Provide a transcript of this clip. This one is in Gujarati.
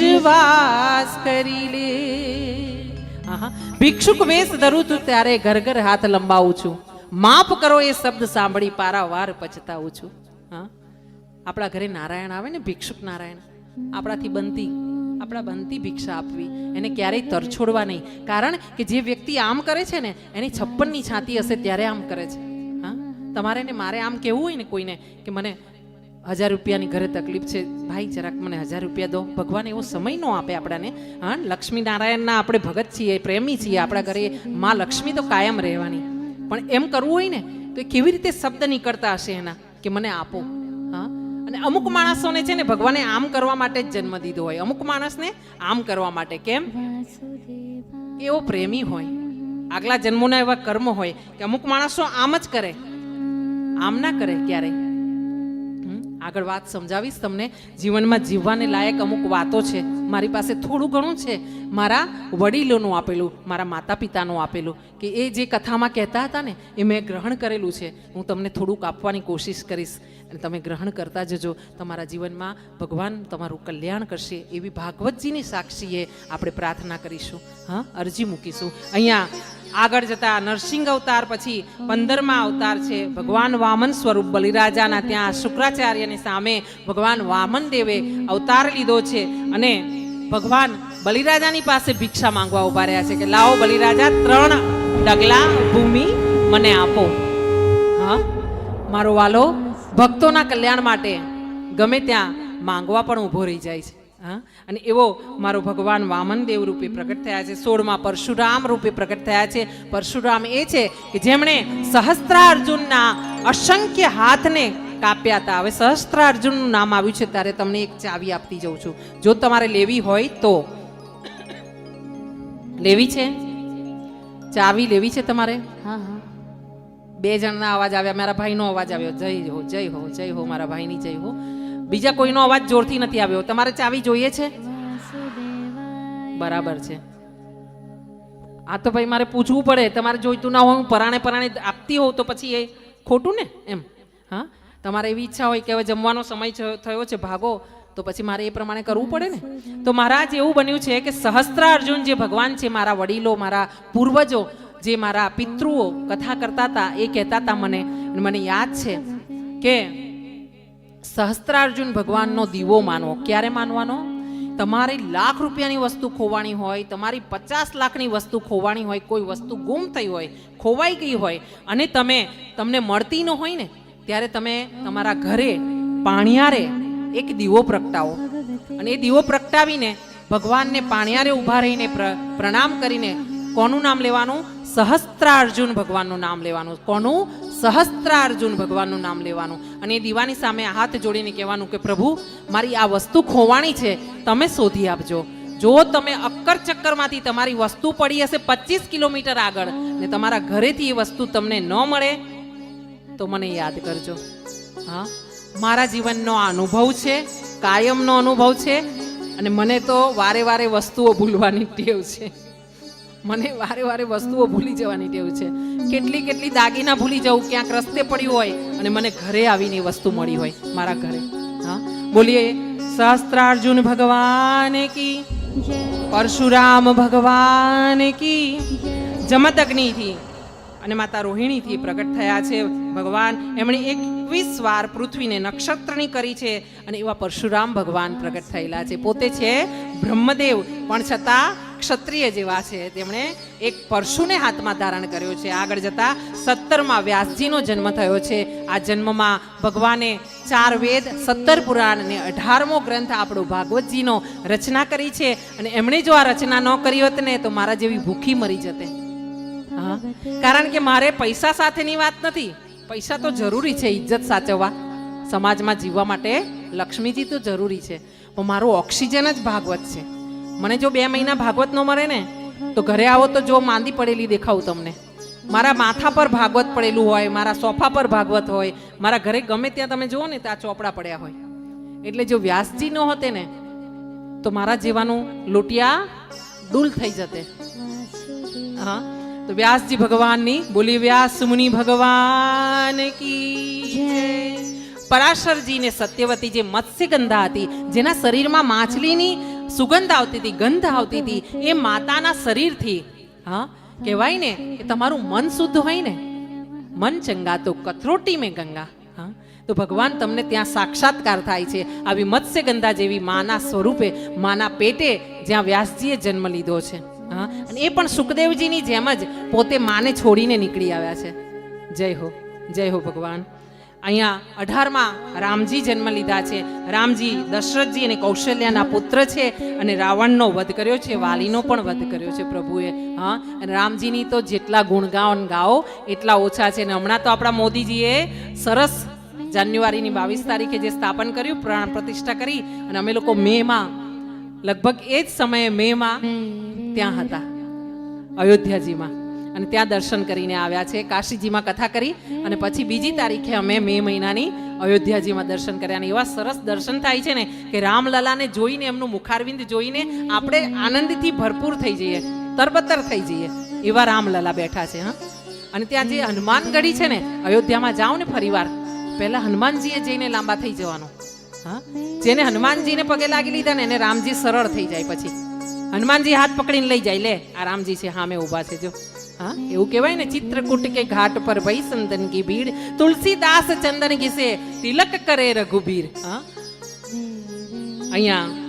વિશ્વાસ કરી લે. ભિક્ષુક વેશ ધરું છું ત્યારે ઘર ઘર હાથ લંબાવું છું. માફ કરો એ શબ્દ સાંભળી પારાવાર પછતાવું છું. હા. આપણા ઘરે નારાયણ આવે ને, ભિક્ષુક નારાયણ. આપણાથી બનતી, આપણા બનતી ભિક્ષા આપવી. એને ક્યારેય તરછોડવા નહીં. કારણ કે જે વ્યક્તિ આમ કરે છે ને, એની છપ્પનની છાતી હશે ત્યારે આમ કરે છે. હા. તમારે ને મારે આમ કહેવું હોય ને કોઈને કે મને હજાર રૂપિયાની ઘરે તકલીફ છે. ભાઈ, જરાક મને હજાર રૂપિયા દો. ભગવાન એવો સમય ન આપે આપણાને. હા લક્ષ્મી નારાયણના આપણે ભગત છીએ, પ્રેમી છીએ, આપણા ઘરે માં લક્ષ્મી તો કાયમ રહેવાની. પણ એમ કરવું હોય ને, તો કેવી રીતે શબ્દ નીકળતા હશે એના? કે મને આપો. હા? અને અમુક માણસોને છે ને, ભગવાને આમ કરવા માટે જ જન્મ દીધો હોય. અમુક માણસને આમ કરવા માટે. કેમ? એવો પ્રેમી હોય. આગલા જન્મોના એવા કર્મ હોય કે અમુક માણસો આમ જ કરે. આમ ના કરે ક્યારેય? આગળ વાત સમજાવીશ તમને. જીવનમાં જીવવાને લાયક અમુક વાતો છે. મારી પાસે થોડું ઘણું છે. મારા વડીલોનું આપેલું, મારા માતા પિતાનું આપેલું કે એ જે કથામાં કહેતા હતા ને, એ મેં ગ્રહણ કરેલું છે. હું તમને થોડુંક આપવાની કોશિશ કરીશ. અને તમે ગ્રહણ કરતા જજો. તમારા જીવનમાં ભગવાન તમારું કલ્યાણ કરશે એવી ભાગવતજીની સાક્ષીએ આપણે પ્રાર્થના કરીશું. હા, અરજી મૂકીશું. અહીંયા આગળ જતા નરસિંહ અવતાર પછી પંદરમા અવતાર છે. ભગવાન વામન સ્વરૂપ બલિરાજાના ત્યાં શુક્રાચાર્યની સામે ભગવાન વામન દેવે અવતાર લીધો છે અને ભગવાન બલિરાજાની પાસે ભિક્ષા માંગવા ઊભા રહ્યા છે કે લાવો બલિરાજા ત્રણ ડગલા ભૂમિ મને આપો. હા? મારો વાલો ભક્તોના કલ્યાણ માટે ગમે ત્યાં માંગવા પણ ઊભો રહી જાય છે. હા? અને એવો મારો ભગવાન વામન દેવ રૂપે પ્રગટ થયા છે સોળમાં પરશુરામ રૂપે પ્રગટ થયા છે. પરશુરામ એ છે કે જેમણે સહસ્ત્રાર્જુનના અસંખ્ય હાથને કાપ્યા હતા. હવે સહસ્ત્રાર્જુનનું નામ આવ્યું છે ત્યારે તમને એક ચાવી આપતી જઉં છું. જો તમારે લેવી હોય તો. લેવી છે? ચાવી લેવી છે તમારે? હા હા. બે જણના અવાજ આવ્યા મારા ભાઈનો અવાજ આવ્યો. જય હો જય હો જય હો મારા ભાઈની જય હો. બીજા કોઈનો અવાજ જોરથી નથી આવ્યો. તમારે ચાવી જોઈએ છે? બરાબર છે. આ તો ભાઈ મારે પૂછવું પડે. તમારે જોઈતું ના હોય, હું પરાણે પરાણે આપતી હોઉં તો પછી એ ખોટું ને એમ? હા? તમારે એવી ઈચ્છા હોય કે હવે જમવાનો સમય થયો- છે ભાગો, તો પછી મારે એ પ્રમાણે કરવું પડે ને? તો મહારાજ, એવું બન્યું છે કે સહસ્ત્રાર્જુન જે ભગવાન છે, મારા વડીલો, મારા પૂર્વજો, જે મારા પિતૃઓ, કથા કરતા હતા, એ કહેતા હતા મને. મને યાદ છે કે સહસ્ત્રાર્જુન ભગવાનનો દીવો માનવો. ક્યારે માનવાનો? તમારી લાખ રૂપિયાની વસ્તુ ખોવાણી હોય, તમારી પચાસ લાખની વસ્તુ ખોવાણી હોય, કોઈ વસ્તુ ગુમ થઈ હોય, ખોવાઈ ગઈ હોય, અને તમે, તમને મળતી ન હોય ને, ત્યારે તમે તમારા ઘરે પાણિયારે એક દીવો પ્રગટાવો. અને એ દીવો પ્રગટાવીને ભગવાનને પાણિયારે ઊભા રહીને પ્ર- પ્રણામ કરીને કોનું નામ લેવાનું? સહસ્ત્રાર્જુન ભગવાનનું નામ લેવાનું. કોનું? સહસ્ત્રાર્જુન ભગવાનનું નામ લેવાનું. અને એ દીવાની સામે હાથ જોડીને કહેવાનું કે, પ્રભુ, મારી આ વસ્તુ ખોવાણી છે. તમે શોધી આપજો. જો તમે અક્કર ચક્કરમાંથી તમારી વસ્તુ પડી હશે પચીસ કિલોમીટર આગળ ને તમારા ઘરેથી એ વસ્તુ તમને ન મળે, તો મને યાદ કરજો. હા? મારા જીવનનો અનુભવ છે, કાયમનો અનુભવ છે, અને મને તો વારે વારે વસ્તુઓ ભૂલવાની ટેવ છે. મને વારે વારે વસ્તુઓ ભૂલી જવાની ટેવ છે. કેટલી કેટલી દાગીના ભૂલી જવું ક્યાંક રસ્તે પડ્યું હોય અને મને ઘરે આવીને વસ્તુ મળી હોય, મારા ઘરે. હા? બોલીએ, સહસ્ત્રાર્જુન ભગવાન કી, પરશુરામ ભગવાન કી, જમતગ્નિથી અને માતા રોહિણીથી પ્રગટ થયા છે. ભગવાન એમણે એકવીસ વાર પૃથ્વીને નક્ષત્રની કરી છે અને એવા પરશુરામ ભગવાન પ્રગટ થયેલા છે. પોતે છે બ્રહ્મદેવ, પણ છતાં ક્ષત્રિય જેવા છે. તેમણે એક પરશુને હાથમાં ધારણ કર્યો છે. આગળ જતા સત્તરમાં વ્યાસજીનો જન્મ થયો છે. આ જન્મમાં ભગવાને ચાર વેદ, સત્તર પુરાણ અને અઢારમો ગ્રંથ આપણો ભાગવતજીનો રચના કરી છે. અને એમણે જો આ રચના ન કરી હોત ને, તો મારા જેવી ભૂખી મરી જતે. હા? કારણ કે મારે પૈસા સાથેની વાત નથી. પૈસા તો જરૂરી છે ઇજ્જત સાચવવા. સમાજમાં જીવવા માટે લક્ષ્મીજી તો જરૂરી છે. પણ મારું ઓક્સિજન જ ભાગવત છે. મને જો બે મહિના ભાગવત ન મળે ને, તો ઘરે આવો તો જો માંદી પડેલી દેખાવું તમને. મારા માથા પર ભાગવત પડેલું હોય, મારા સોફા પર ભાગવત હોય, મારા ઘરે ગમે ત્યાં તમે જુઓ ને, ત્યાં ચોપડા પડ્યા હોય. એટલે જો વ્યાસજી ન હોતે ને, તો મારા જેવાનું લોટિયા ડૂલ થઈ જતે. હા, તો વ્યાસજી ભગવાનની, બોલી વ્યાસ મુનિ ભગવાન કી જય. પરાશરજી ને સત્યવતી જે મત્સ્યગંધા હતી, જેના શરીરમાં માછલીની સુગંધ આવતી હતી, ગંધ આવતી હતી, એ માતાના શરીરથી, હા, કહેવાય ને કે તમારું મન શુદ્ધ હોય ને, મન ચંગા તો કથરોટી મેં ગંગા, હા. તો ભગવાન તમને ત્યાં સાક્ષાત્કાર થાય છે. આવી મત્સ્યગંધા જેવી માના સ્વરૂપે, માના પેટે જ્યાં વ્યાસજીએ જન્મ લીધો છે, હા. અને એ પણ સુખદેવજીની જેમ જ પોતે માને છોડીને નીકળી આવ્યા છે. જય હો જય હો ભગવાન. અહીંયા અઢારમાં રામજી જન્મ લીધા છે. રામજી દશરથજી અને કૌશલ્યાના પુત્ર છે અને રાવણનો વધ કર્યો છે વાલીનો પણ વધ કર્યો છે પ્રભુએ. હા અને રામજીની તો જેટલા ગુણગાન ગાઓ એટલા ઓછા છે. અને હમણાં તો આપણા મોદીજીએ સરસ જાન્યુઆરીની બાવીસ તારીખે જે સ્થાપન કર્યું પ્રાણ પ્રતિષ્ઠા કરી અને અમે લોકો મેમાં લગભગ એ જ સમયે મેમાં ત્યાં હતા. અયોધ્યાજીમાં. અને ત્યાં દર્શન કરીને આવ્યા છે. કાશીજીમાં કથા કરી અને પછી બીજી તારીખે અમે મે મહિનાની અયોધ્યાજીમાં દર્શન કર્યા. અને એવા સરસ દર્શન થાય છે ને કે રામલલાને જોઈને, એમનું મુખારવિંદ જોઈને આપણે આનંદથી ભરપૂર થઈ જઈએ, તરબતર થઈ જઈએ એવા રામલલા બેઠા છે, હા. અને ત્યાં જે હનુમાનગઢી છે ને, અયોધ્યામાં જાઓ ને ફરીવાર, પહેલાં હનુમાનજીએ જઈને લાંબા થઈ જવાનું, હા. જેને હનુમાનજીને પગે લાગી લીધા ને, એને રામજી સરળ થઈ જાય પછી. હનુમાનજી હાથ પકડીને લઈ જાય, લે, આ રામજી છે સામે ઊભા છે, જો. હા એવું કહેવાય ને ચિત્રકૂટ કે ઘાટ પર ભઈ સંદન કી ભીડ તુલસીદાસ ચંદન ઘીસે તિલક કરે રઘુબીર હા અહીંયા